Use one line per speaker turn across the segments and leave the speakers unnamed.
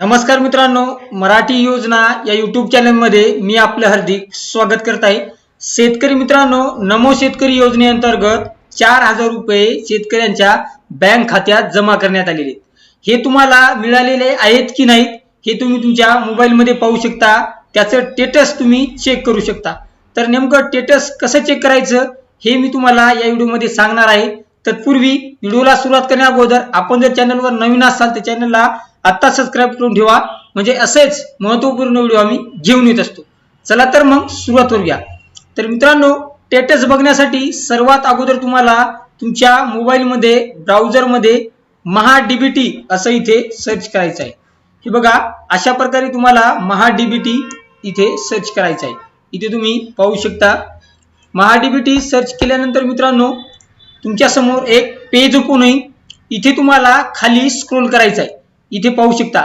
नमस्कार मित्रांनो मराठी योजना या युट्यूब चॅनलमध्ये मी आपलं हार्दिक स्वागत करत आहे. शेतकरी मित्रांनो नमो शेतकरी योजनेअंतर्गत चार हजार रुपये शेतकऱ्यांच्या बँक खात्यात जमा करण्यात आलेले आहेत. हे तुम्हाला मिळालेले आहेत की नाहीत हे तुम्ही तुमच्या मोबाईलमध्ये पाहू शकता. त्याचं टेटस तुम्ही चेक करू शकता. तर नेमकं टेटस कसं चेक करायचं हे मी तुम्हाला या व्हिडिओमध्ये सांगणार आहे. तत्पूर्वी व्हिडिओला सुरुवात करण्या अगोदर आपण जर चॅनलवर नवीन असाल तर चॅनलला आत्ता सबस्क्राईब करून ठेवा. म्हणजे असेच महत्त्वपूर्ण व्हिडिओ आम्ही घेऊन येत असतो. चला तर मग सुरुवात करूया. तर मित्रांनो टेटस बघण्यासाठी सर्वात अगोदर तुम्हाला तुमच्या मोबाईलमध्ये ब्राउझरमध्ये महा डीबीटी असं इथे सर्च करायचं आहे. हे बघा अशा प्रकारे तुम्हाला महा डीबीटी इथे सर्च करायचं आहे. इथे तुम्ही पाहू शकता. महा डीबीटी सर्च केल्यानंतर मित्रांनो तुमच्यासमोर एक पेज ओपन इथे तुम्हाला खाली स्क्रोल करायचं आहे. इथे पाहू शकता.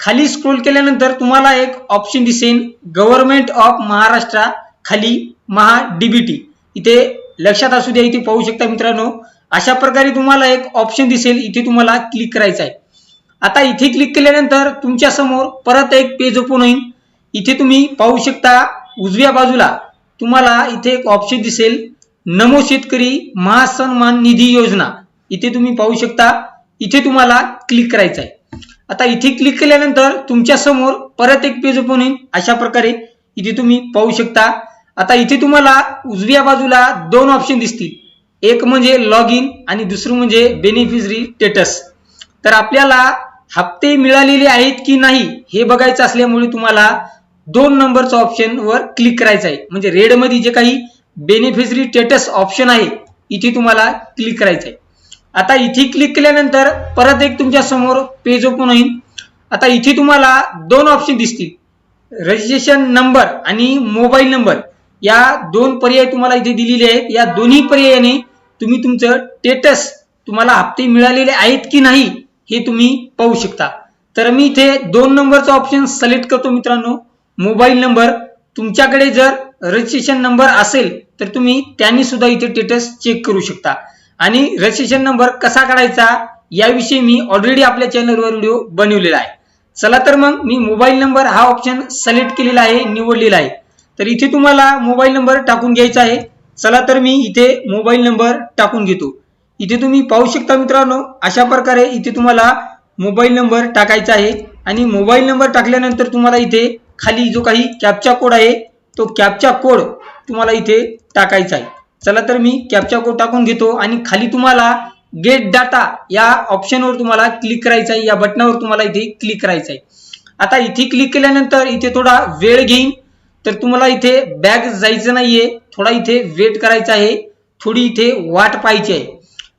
खाली स्क्रोल केल्यानंतर तुम्हाला एक ऑप्शन दिसेल. गव्हर्नमेंट ऑफ महाराष्ट्र खाली महा डीबीटी इथे लक्षात असू द्या इथे पाहू शकता मित्रांनो. अशा प्रकारे तुम्हाला एक ऑप्शन दिसेल. इथे तुम्हाला क्लिक करायचं आहे. आता इथे क्लिक केल्यानंतर तुमच्यासमोर परत एक पेज ओपन होईल इथे तुम्ही पाहू शकता उजव्या बाजूला तुम्हाला इथे एक ऑप्शन दिसेल. नमो शेतकरी महासन्मान निधी योजना. इथे तुम्ही पाहू शकता इथे तुम्हाला क्लिक करायचं आहे आता इथे क्लिक केल्यानंतर तुमच्यासमोर परत एक पेज ओपन होईल अशा प्रकारे इथे तुम्ही पाहू शकता. आता इथे तुम्हाला उजव्या बाजूला दोन ऑप्शन दिसतील. एक म्हणजे लॉग इन आणि दुसरं म्हणजे बेनिफिशरी स्टेटस तर आपल्याला हप्ते मिळालेले आहेत की नाही हे बघायचं असल्यामुळे तुम्हाला दोन नंबरचा ऑप्शन वर क्लिक करायचं आहे म्हणजे रेडमध्ये जे काही बेनिफिशरी स्टेटस ऑप्शन आहे. इथे तुम्हाला क्लिक करायचं आहे आता इथे क्लिक केल्यानंतर परत एक तुमच्यासमोर पेज ओपन होईल. आता इथे तुम्हाला दोन ऑप्शन दिसतील. रजिस्ट्रेशन नंबर आणि मोबाईल नंबर या दोन पर्याय तुम्हाला इथे दिलेले आहेत. या दोन्ही पर्यायाने तुम्ही तुमचं स्टेटस तुम्हाला हप्ते मिळालेले आहेत की नाही हे तुम्ही पाहू शकता. तर मी इथे दोन नंबरचा ऑप्शन सिलेक्ट करतो मित्रांनो. मोबाईल नंबर तुमच्याकडे जर रजिस्ट्रेशन नंबर असेल तर तुम्ही त्यांनी सुद्धा इथे स्टेटस चेक करू शकता. आणि रजिस्ट्रेशन नंबर कसा काढायचा याविषयी मी ऑलरेडी आपल्या चॅनलवर व्हिडिओ बनवलेला आहे. चला तर मग मी मोबाईल नंबर हा ऑप्शन सिलेक्ट केलेला आहे निवडलेला आहे. तर इथे तुम्हाला मोबाईल नंबर टाकून घ्यायचा आहे. चला तर मी इथे मोबाईल नंबर टाकून घेतो. इथे तुम्ही पाहू शकता मित्रांनो अशा प्रकारे इथे तुम्हाला मोबाईल नंबर टाकायचा आहे. आणि मोबाईल नंबर टाकल्यानंतर तुम्हाला इथे खाली जो काही कॅपचा कोड आहे तो कॅपचा कोड तुम्हाला इथे टाकायचा आहे. चला तर मी कॅप्चा कोड टाकून घेतो आणि खाली तुम्हाला गेट डाटा या ऑप्शनवर तुम्हाला क्लिक करायचं आहे. या बटनावर तुम्हाला इथे क्लिक करायचं आहे. आता इथे क्लिक केल्यानंतर इथे थोडा वेळ घेईन. तर तुम्हाला इथे बॅग जायचं नाहीये. थोडा इथे वेट करायचा आहे. थोडी इथे वाट पाहायची आहे.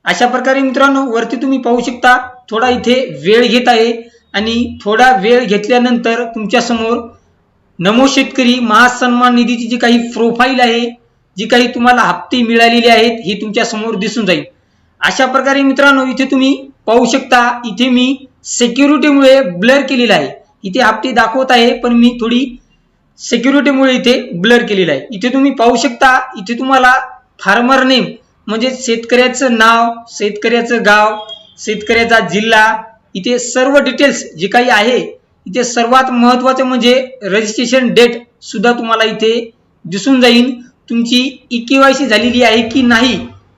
अशा प्रकारे मित्रांनो वरती तुम्ही पाहू शकता. थोडा इथे वेळ घेत आहे. आणि थोडा वेळ घेतल्यानंतर तुमच्यासमोर नमो शेतकरी महासन्मान निधीची जी काही प्रोफाईल आहे जी काही तुम्हाला हप्ते मिळालेले आहेत ही तुमच्यासमोर दिसून जाईल. अशा प्रकारे मित्रांनो इथे तुम्ही पाहू शकता इथे मी सेक्युरिटीमुळे ब्लर केलेला आहे. इथे हप्ते दाखवत आहे पण मी थोडी सेक्युरिटीमुळे इथे ब्लर केलेला आहे. इथे तुम्ही पाहू शकता इथे तुम्हाला फार्मर नेम म्हणजे शेतकऱ्याचं नाव शेतकऱ्याचं गाव शेतकऱ्याचा जिल्हा इथे सर्व डिटेल्स जे काही आहे इथे सर्वात महत्वाचं म्हणजे रजिस्ट्रेशन डेट सुद्धा तुम्हाला इथे दिसून जाईल. तुमची ई के वाय सी झालेली आहे की नाही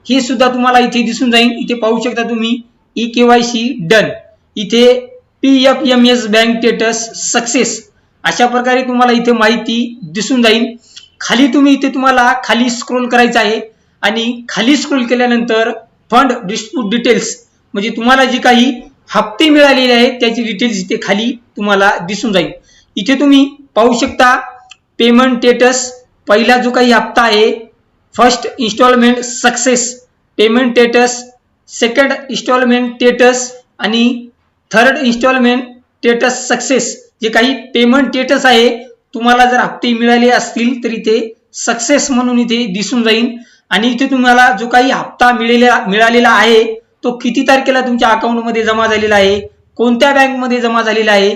हे सुद्धा तुम्हाला इथे दिसून जाईल. इथे पाहू शकता तुम्ही E K Y C done इथे P F M S bank status success अशा प्रकारे तुम्हाला इथे माहिती दिसून जाईल. खाली तुम्ही इथे तुम्हाला खाली स्क्रोल करायचं आहे आणि खाली स्क्रोल केल्यानंतर फंड डिस्प्यूट डिटेल्स म्हणजे तुम्हाला जी काही हप्ते मिळालेले आहेत त्याची डिटेल्स इथे खाली तुम्हाला दिसून जाईल. इथे तुम्ही पाहू शकता पेमेंट स्टेटस पहिला जो काही हप्ता आहे first instalment success payment status second instalment status आणि थर्ड इन्स्टॉलमेंट स्टेटस सक्सेस जे काही पेमेंट स्टेटस आहे तुम्हाला जर हप्ते मिळाले असतील तर इथे सक्सेस म्हणून इथे दिसून जाईल. आणि इथे तुम्हाला जो काही हप्ता मिळालेला मिळालेला आहे तो किती तारखेला तुमच्या अकाउंटमध्ये जमा झालेला आहे? कोणत्या बँकमध्ये जमा झालेला आहे?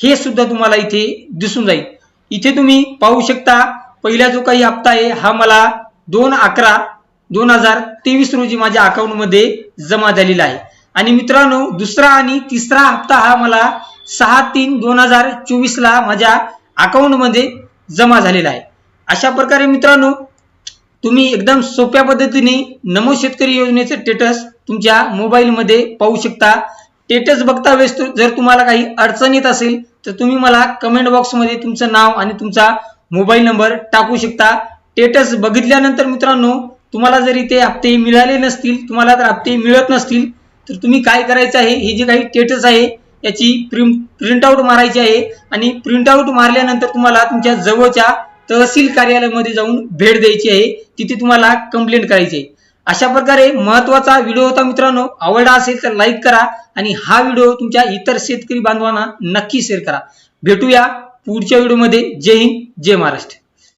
हे सुद्धा तुम्हाला इथे दिसून जाईल. इथे तुम्ही पाहू शकता पहिला जो काही हप्ता आहे हा मला दोन अकरा दोन हजार तेवीस रोजी माझ्या अकाउंटमध्ये जमा झालेला आहे. आणि मित्रांनो दुसरा आणि तिसरा हप्ता हा मला सहा तीन दोन हजार चोवीसला माझ्या अकाउंटमध्ये जमा झालेला आहे. अशा प्रकारे मित्रांनो तुम्ही एकदम सोप्या पद्धतीने नमो शेतकरी योजनेचे स्टेटस तुमच्या मोबाईलमध्ये पाहू शकता. स्टेटस बघता वेळेस जर तुम्हाला काही अडचण येत असेल तर तुम्ही मला कमेंट बॉक्समध्ये तुमचं नाव आणि तुमचा मोबाईल नंबर टाकू शकता. स्टेटस बघितल्यानंतर मित्रांनो तुम्हाला जर इथे हप्ते मिळाले नसतील तुम्हाला जर हप्ते मिळत नसतील तर तुम्ही काय करायचं आहे? हे जे काही स्टेटस आहे याची प्रिंट प्रिंटआउट मारायची आहे. आणि प्रिंटआउट मारल्यानंतर तुम्हाला तुमच्या जवळच्या तहसील कार्यालयामध्ये जाऊन भेट द्यायची आहे. तिथे तुम्हाला कंप्लेंट करायची आहे. अशा प्रकारे महत्त्वाचा व्हिडिओ होता मित्रांनो. आवडला असेल तर लाईक करा आणि हा व्हिडिओ तुमच्या इतर शेतकरी बांधवांना नक्की शेअर करा. भेटूया पुढच्या व्हिडिओमध्ये. जय हिंद जय महाराष्ट्र.